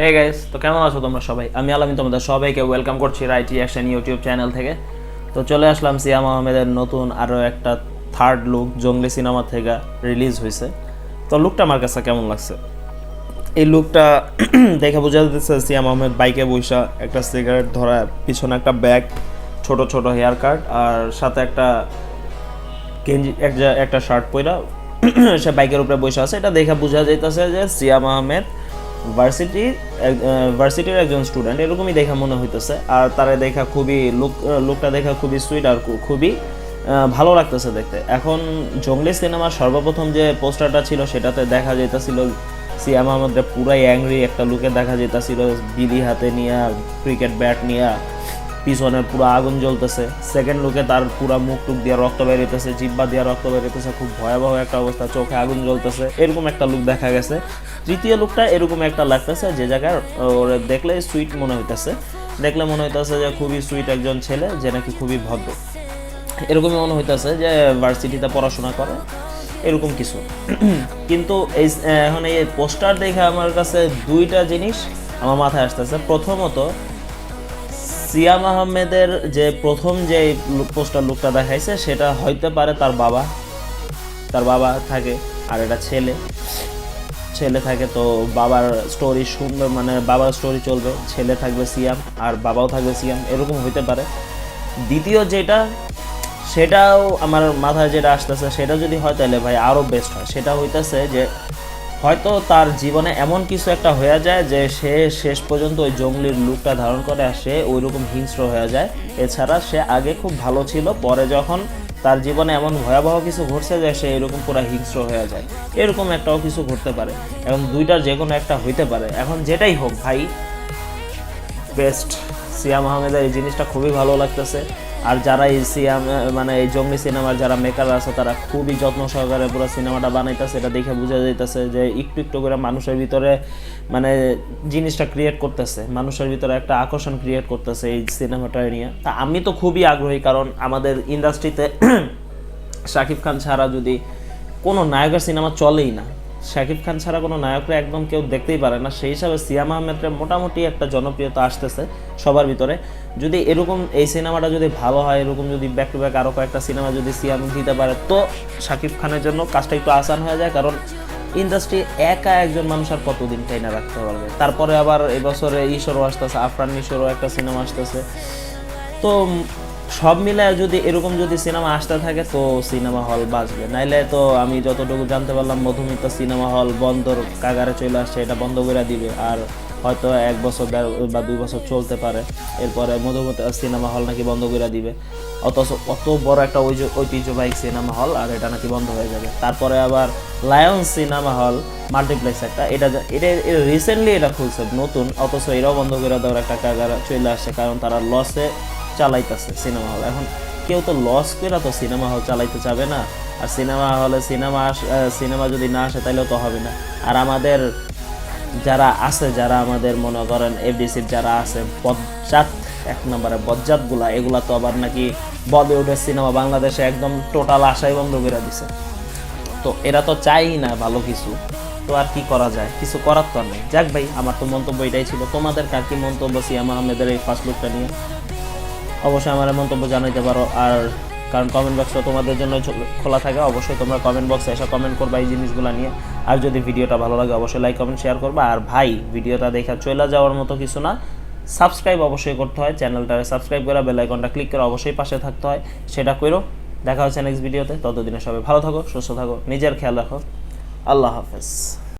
Hey guys তো কেমন আছো তোমরা সবাই? আমি আলামিন তোমাদের সবাইকে ওয়েলকাম করছি রাইটি অ্যাকশন ইউটিউব চ্যানেল থেকে। তো চলে আসলাম সিয়াম আহমেদের নতুন আরও একটা থার্ড লুক জঙ্গলি সিনেমা থেকে রিলিজ হয়েছে তো লুকটা আমার কাছে কেমন লাগছে? এই লুকটা দেখে বোঝা যাচ্ছে সিয়াম আহমেদ বাইকে বৈশা একটা সিগারেট ধরা, পিছনে একটা ব্যাগ ছোট ছোট হেয়ার কাট আর সাথে একটা গেঞ্জি, এক একটা শার্ট পরা সে বাইকের উপরে বসে আছে। এটা দেখে বোঝা যাইতেছে যে সিয়াম আহমেদ ভার্সিটি ভার্সিটির একজন স্টুডেন্ট এরকমই দেখা মনে হইতেছে। আর তারা দেখা খুবই লুক লুকটা দেখা খুবই সুইট আর খুবই ভালো লাগতেছে দেখতে। এখন জঙ্গলি সিনেমার সর্বপ্রথম যে পোস্টারটা ছিল, সেটাতে দেখা যেতেছিল সিয়াম আমাদের পুরাই অ্যাংরি একটা লুকে দেখা যেতেছিল বিলি হাতে নিয়ে ক্রিকেট ব্যাট নিয়ে। পিছনে পুরো আগুন জ্বলতেছে। সেকেন্ড লুকে তার পুরো মুখ টুক দিয়ে রক্ত বেরিয়েছে জিব্বা দিয়ে রক্ত বেরিয়েছে খুব ভয়াবহ একটা অবস্থা, চোখে আগুন জ্বলতেছে, এরকম একটা লুক দেখা গেছে। তৃতীয় লুকটা এরকম একটা লাগতেছে যে জায়গায় ওর দেখলে সুইট মনে হইতেছে। দেখলে মনে হইতেছে যে খুবই সুইট একজন ছেলে, যে নাকি খুবই ভদ্র। এরকমই মনে হইতেছে যে ভার্সিটিতে পড়াশোনা করে, এরকম কিছু। কিন্তু এই, এখন এই পোস্টার দেখে আমার কাছে দুইটা জিনিস আমার মাথায় আসতেছে। প্রথমত সিয়াম আহমেদের যে প্রথম যে পোস্টার লুকটা দেখাইছে, সেটা হইতে পারে তার বাবা। তার বাবা থাকে আর এটা ছেলে। ছেলে থাকে তো বাবার স্টোরি শুনবে মানে বাবার স্টোরি চলবে। ছেলে থাকবে সিয়াম আর বাবাও থাকবে সিয়াম, এরকম হইতে পারে। দ্বিতীয় যেটা, সেটাও আমার মাথায় যেটা আসতেছে, সেটা যদি হয় তাহলে ভাই আরও বেস্ট হয়। সেটা হইতেছে যে হয়তো তার জীবনে এমন কিছু একটা হয়ে যায় যে সে শেষ পর্যন্ত ওই জঙ্গলির লুকটা ধারণ করে আর সে ওই রকম হিংস্র হয়ে যায়। এছাড়া সে আগে খুব ভালো ছিল, পরে যখন তার জীবনে এমন ভয়াবহ কিছু ঘটছে যে সে এরকম পুরো হিংস্র হয়ে যায়। এরকম একটাও কিছু ঘটতে পারে এখন দুইটার যে কোনো একটা হইতে পারে। এখন যেটাই হোক, ভাই বেস্ট সিয়াম আহমেদের এই জিনিসটা খুবই ভালো লাগতেছে। আর যারা এই সিয়াম মানে এই জঙ্গলি সিনেমার যারা মেকার আছে, তারা খুবই যত্ন সহকারে পুরো সিনেমাটা বানাইতেছে। এটা দেখে বোঝা যাইতেছে যে একটু একটু করে মানুষের ভিতরে মানে জিনিসটা ক্রিয়েট করতেছে। মানুষের ভিতরে একটা আকর্ষণ ক্রিয়েট করতেছে এই সিনেমাটা নিয়ে। তা আমি তো খুবই আগ্রহী, কারণ আমাদের ইন্ডাস্ট্রিতে শাকিব খান ছাড়া যদি কোনো নায়কের সিনেমা চলেই না শাকিব খান ছাড়া কোনো নায়করা একদম কেউ দেখতেই পারে না। সেই হিসাবে সিয়াম আহমেদের মোটামুটি একটা জনপ্রিয়তা আসতেছে সবার ভিতরে। যদি এরকম এই সিনেমাটা যদি ভালো হয়, এরকম যদি ব্যাক টু ব্যাক আরও কয়েকটা সিনেমা যদি সিয়াম দিতে পারে, তো শাকিব খানের জন্য কাজটা একটু আসান হয়ে যায়। কারণ ইন্ডাস্ট্রি একা একজন মানুষ আর কতদিন তাই না রাখতে পারবে? তারপরে আবার এবছরে ঈশ্বরও আসতেছে, আফরান ঈশ্বরও একটা সিনেমা আসতেছে। তো সব মিলে যদি এরকম যদি সিনেমা আসতে থাকে, তো সিনেমা হল বাঁচবে। নাইলে তো আমি যতটুকু জানতে পারলাম, মধুমিতা সিনেমা হল বন্দর কাগারে চলে আসছে, এটা বন্ধ করে দিবে। আর হয়তো এক বছর বা দুই বছর চলতে পারে। এরপরে মধুমিতা সিনেমা হল নাকি বন্ধ করে দিবে। অথচ অত বড় একটা ঐজ- ঐতিহ্যবাহী সিনেমা হল, আর এটা নাকি বন্ধ হয়ে যাবে। তারপরে আবার লায়ন সিনেমা হল, মাল্টিপ্লেক্স একটা, এটা এটা রিসেন্টলি এটা খুলছে, নতুন, অথচ এরাও বন্ধ করে দেওয়ার একটা কাগার চলে আসছে, কারণ তারা লসে চালাইতেছে সিনেমা হল। এখন কেউ তো লস করে তো সিনেমা হল চালাইতে যাবে না। আর সিনেমা হলে সিনেমা সিনেমা যদি না আসে তাহলেও তো হবে না। আর আমাদের যারা আছে, যারা আমাদের মনে করেন এফডিসির যারা আছে, বজ্জাত, এক নম্বরে বজ্জাতগুলা, এগুলা তো আবার নাকি বলিউডের সিনেমা বাংলাদেশে একদম টোটাল আশাই বন্ধ করে দিছে। তো এরা তো চাই না ভালো কিছু। তো আর কি করা যায়? কিছু করার তো নেই। যাক ভাই, আমার তো মন্তব্য এটাই ছিল। তোমাদের কার কি মন্তব্য? সিয়াম আহমেদের এই ফার্স্ট লুকটা নিয়ে? অবশ্যই আমার মন্তব্য জানাইতে পারো। আর কারণ কমেন্ট বক্সটা তোমাদের জন্য খোলা থাকে, অবশ্যই তোমরা কমেন্ট বক্সে এসে কমেন্ট করবা এই জিনিসগুলো নিয়ে। আর যদি ভিডিওটা ভালো লাগে, অবশ্যই লাইক কমেন্ট শেয়ার করবা। আর ভাই, ভিডিওটা দেখা চলে যাওয়ার মতো কিছু না। সাবস্ক্রাইব অবশ্যই করতে হয়, চ্যানেলটারে সাবস্ক্রাইব করে বেল আইকনটা ক্লিক করে অবশ্যই পাশে থাকতে হয়। সেটা করো দেখা হচ্ছে নেক্সট ভিডিওতে ততদিনে সবাই ভালো থাকো, সুস্থ থাকো, নিজের খেয়াল রাখো। আল্লাহ হাফেজ।